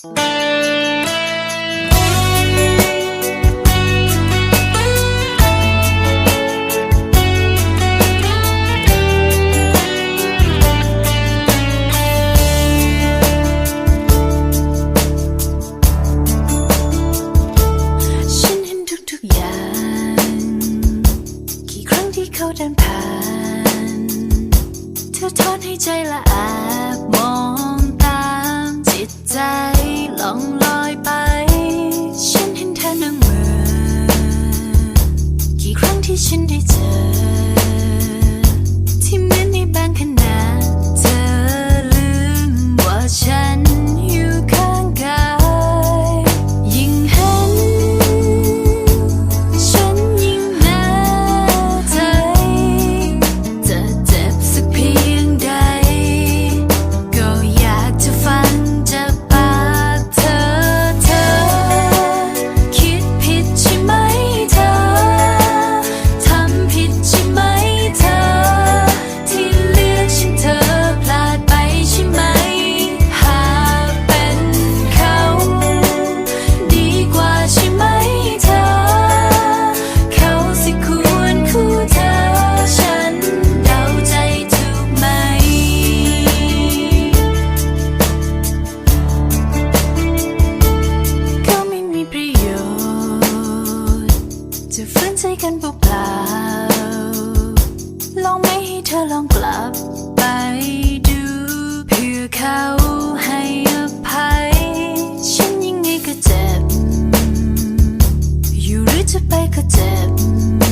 ฉันเห็นทุกๆอย่าง กี่ครั้งที่เขาเดินผ่าน เธอทอให้ใจละอาบมองตามจิตใจ oh ใจกันเปล่าลองไม่ให้เธอลองกลับไปดูเพื่อเขาให้อภัย ฉันยังไงก็เจ็บ อยู่หรือจะไปก็เจ็บ